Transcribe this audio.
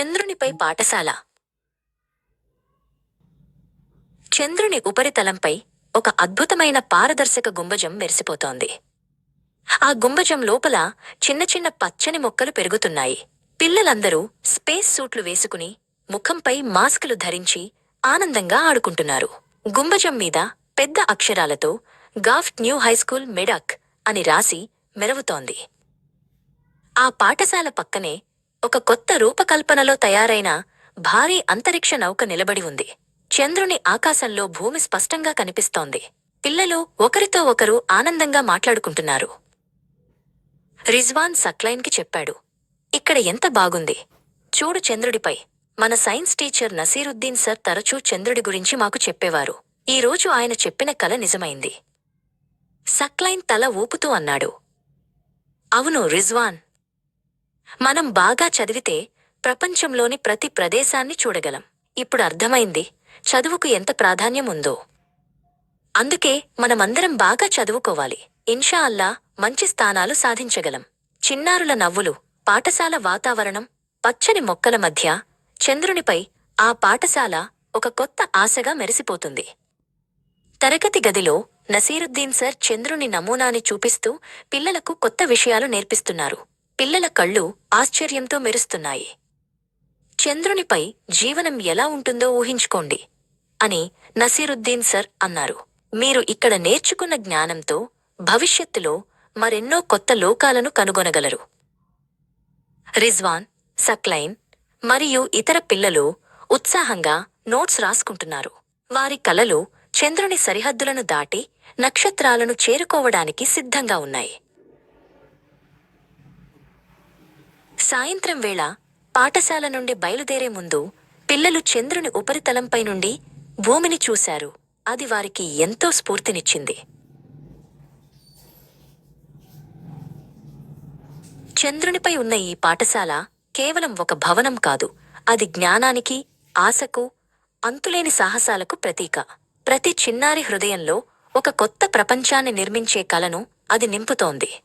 చంద్రునిపై పాఠశాల. చంద్రుని ఉపరితలంపై ఒక అద్భుతమైన పారదర్శక గుంబజం మెరిసిపోతోంది. ఆ గుంబజం లోపల చిన్న చిన్న పచ్చని మొక్కలు పెరుగుతున్నాయి. పిల్లలందరూ స్పేస్ సూట్లు వేసుకుని ముఖంపై మాస్కులు ధరించి ఆనందంగా ఆడుకుంటున్నారు. గుంబజం మీద పెద్ద అక్షరాలతో గాఫ్ట్ న్యూ హైస్కూల్ మెడక్ అని రాసి మెరవుతోంది. ఆ పాఠశాల పక్కనే ఒక కొత్త రూపకల్పనలో తయారైన భారీ అంతరిక్ష నౌక నిలబడి ఉంది. చంద్రుని ఆకాశంలో భూమి స్పష్టంగా కనిపిస్తోంది. పిల్లలు ఒకరితో ఒకరు ఆనందంగా మాట్లాడుకుంటున్నారు. రిజ్వాన్ సక్లైన్కి చెప్పాడు. ఇక్కడ ఎంత బాగుంది. చూడు చంద్రుడిపై. మన సైన్స్ టీచర్ నసీరుద్దీన్ సార్ తరచూ చంద్రుడి గురించి మాకు చెప్పేవారు. ఈ రోజు ఆయన చెప్పిన కల నిజమైంది. సక్లైన్ తల ఊపుతూ అన్నాడు. అవును రిజ్వాన్. మనం బాగా చదివితే ప్రపంచంలోని ప్రతి ప్రదేశాన్ని చూడగలం. ఇప్పుడు అర్థమైంది. చదువుకు ఎంత ప్రాధాన్యం ఉందో. అందుకే మనమందరం బాగా చదువుకోవాలి. ఇన్షా అల్లా మంచి స్థానాలు సాధించగలం. చిన్నారుల నవ్వులు పాఠశాల వాతావరణం పచ్చని మొక్కల మధ్య చంద్రునిపై ఆ పాఠశాల ఒక కొత్త ఆశగా మెరిసిపోతుంది. తరగతి గదిలో నసీరుద్దీన్ సర్ చంద్రుని నమూనాని చూపిస్తూ పిల్లలకు కొత్త విషయాలు నేర్పిస్తున్నారు. పిల్లల కళ్ళు ఆశ్చర్యంతో మెరుస్తున్నాయి. చంద్రునిపై జీవనం ఎలా ఉంటుందో ఊహించుకోండి అని నసీరుద్దీన్ సర్ అన్నారు. మీరు ఇక్కడ నేర్చుకున్న జ్ఞానంతో భవిష్యత్తులో మరెన్నో కొత్త లోకాలను కనుగొనగలరు. రిజ్వాన్ సక్లైన్ మరియు ఇతర పిల్లలు ఉత్సాహంగా నోట్స్ రాసుకుంటున్నారు. వారి కలలు చంద్రుని సరిహద్దులను దాటి నక్షత్రాలను చేరుకోవడానికి సిద్ధంగా ఉన్నాయి. సాయంత్రం వేళ పాఠశాల నుండి బయలుదేరే ముందు పిల్లలు చంద్రుని ఉపరితలంపై నుండి భూమిని చూశారు. అది వారికి ఎంతో స్ఫూర్తినిచ్చింది. చంద్రునిపై ఉన్న ఈ పాఠశాల కేవలం ఒక భవనం కాదు. అది జ్ఞానానికి ఆశకు అంతులేని సాహసాలకు ప్రతీక. ప్రతి చిన్నారి హృదయంలో ఒక కొత్త ప్రపంచాన్ని నిర్మించే కలను అది నింపుతోంది.